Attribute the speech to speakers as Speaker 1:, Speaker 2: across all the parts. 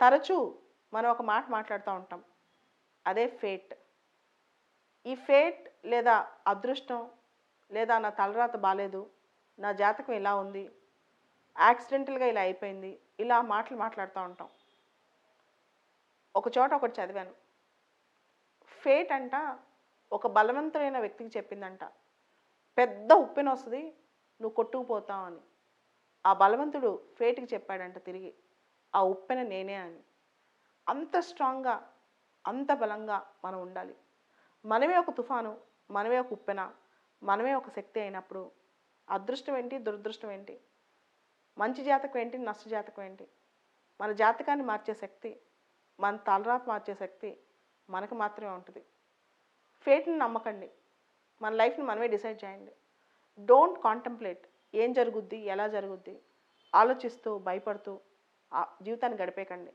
Speaker 1: తరచూ మనం ఒక మాట మాట్లాడుతూ ఉంటాం. అదే ఫేట్. ఈ ఫేట్ లేదా అదృష్టం లేదా నా తలరాత బాగాలేదు నా జాతకం ఇలా ఉంది యాక్సిడెంటల్గా ఇలా అయిపోయింది ఇలా మాటలు మాట్లాడుతూ ఉంటాం. ఒక చోట ఒకటి చదివాను. ఫేట్ అంట ఒక బలవంతమైన వ్యక్తికి చెప్పిందంట. పెద్ద ఉప్పెన వస్తుంది నువ్వు కొట్టుకుపోతావు అని. ఆ బలవంతుడు ఫేట్కి చెప్పాడంట తిరిగి. ఆ ఉప్పెన నేనే అని. అంత స్ట్రాంగ్గా అంత బలంగా మనం ఉండాలి. మనమే ఒక తుఫాను మనమే ఒక ఉప్పెన మనమే ఒక శక్తి అయినప్పుడు అదృష్టం ఏంటి దురదృష్టం ఏంటి? మంచి జాతకం ఏంటి నష్ట జాతకం ఏంటి? మన జాతకాన్ని మార్చే శక్తి మన తలరాపు మార్చే శక్తి మనకు మాత్రమే ఉంటుంది. ఫేట్ని నమ్మకండి. మన లైఫ్ని మనమే డిసైడ్ చేయండి. Don't contemplate. ఏం జరుగుద్ది ఎలా జరుగుద్ది? ఆలోచిస్తూ భయపడుతూ జీవితాన్ని గడిపేయకండి.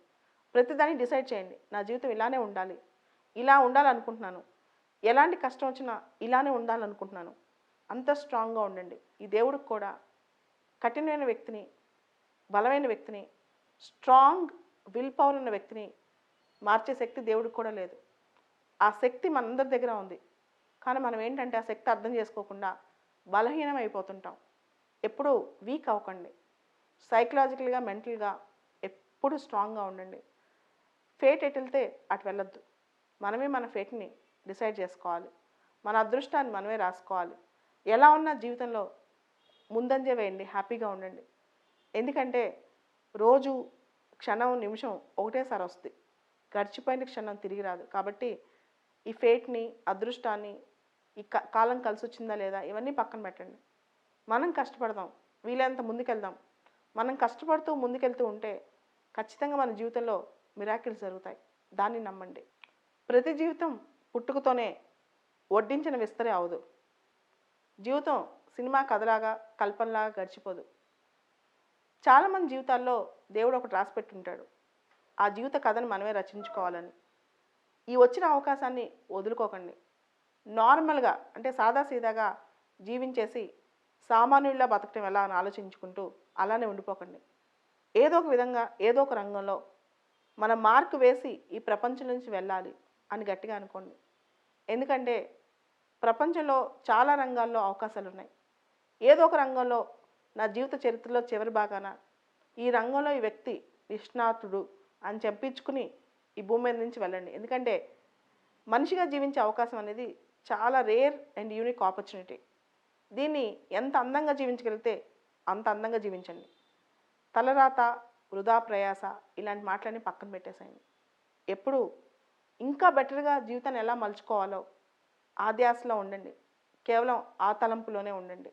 Speaker 1: ప్రతిదాన్ని డిసైడ్ చేయండి. నా జీవితం ఇలానే ఉండాలి. ఇలా ఉండాలనుకుంటున్నాను. ఎలాంటి కష్టం వచ్చినా ఇలానే ఉండాలనుకుంటున్నాను. అంత స్ట్రాంగ్గా ఉండండి. ఈ దేవుడికి కూడా కఠినమైన వ్యక్తిని బలమైన వ్యక్తిని స్ట్రాంగ్ విల్ పవర్ ఉన్న వ్యక్తిని మార్చే శక్తి దేవుడికి కూడా లేదు. ఆ శక్తి మనందరి దగ్గర ఉంది. కానీ మనం ఏంటంటే ఆ శక్తి అర్థం చేసుకోకుండా బలహీనం అయిపోతుంటాం ఎప్పుడూ వీక్ అవ్వకండి. సైకలాజికల్గా మెంటల్గా ఎప్పుడు స్ట్రాంగ్గా ఉండండి. ఫేట్ ఎటు వెళ్తే అటు వెళ్ళొద్దు. మనమే మన ఫేట్ని డిసైడ్ చేసుకోవాలి. మన అదృష్టాన్ని మనమే రాసుకోవాలి. ఎలా ఉన్నా జీవితంలో ముందంజ వేయండి హ్యాపీగా ఉండండి. ఎందుకంటే రోజు క్షణం నిమిషం ఒకటేసారి వస్తుంది గడిచిపోయిన క్షణం తిరిగి రాదు. కాబట్టి ఈ ఫేట్ని అదృష్టాన్ని ఈ క- కాలం కలిసి వచ్చిందా లేదా ఇవన్నీ పక్కన పెట్టండి. మనం కష్టపడదాం వీలైనంత ముందుకెళ్దాం. మనం కష్టపడుతూ ముందుకెళ్తూ ఉంటే ఖచ్చితంగా మన జీవితంలో మిరాకిల్స్ జరుగుతాయి. దాన్ని నమ్మండి. ప్రతి జీవితం పుట్టుకతోనే వడ్డించిన విస్తరే అవదు. జీవితం సినిమా కథలాగా కల్పనలాగా గడిచిపోదు. చాలామంది జీవితాల్లో దేవుడు ఒకటి రాసిపెట్టి ఉంటాడు ఆ జీవిత కథను మనమే రచించుకోవాలని. ఈ వచ్చిన అవకాశాన్ని వదులుకోకండి. నార్మల్గా అంటే సాదాసీదాగా జీవించేసి సామాన్యుల్లా బతకటం ఎలా అని ఆలోచించుకుంటూ అలానే ఉండిపోకండి. ఏదో ఒక విధంగా ఏదో ఒక రంగంలో మన మార్క్ వేసి ఈ ప్రపంచం నుంచి వెళ్ళాలి అని గట్టిగా అనుకోండి. ఎందుకంటే ప్రపంచంలో చాలా రంగాల్లో అవకాశాలు ఉన్నాయి ఏదో ఒక రంగంలో నా జీవిత చరిత్రలో చివరి భాగాన ఈ రంగంలో ఈ వ్యక్తి నిష్ణాతుడు అని చెప్పించుకుని ఈ భూమి మీద నుంచి వెళ్ళండి. ఎందుకంటే మనిషిగా జీవించే అవకాశం అనేది చాలా రేర్ అండ్ యూనిక్ ఆపర్చునిటీ. దీన్ని ఎంత అందంగా జీవించగలిగితే అంత అందంగా జీవించండి. తలరాత వృధా ప్రయాస ఇలాంటి మాటలన్నీ పక్కన పెట్టేసాయండి ఎప్పుడు? ఇంకా బెటర్గా జీవితాన్ని ఎలా మలుచుకోవాలో ఆ ధ్యాసలో ఉండండి. కేవలం ఆ తలంపులోనే ఉండండి.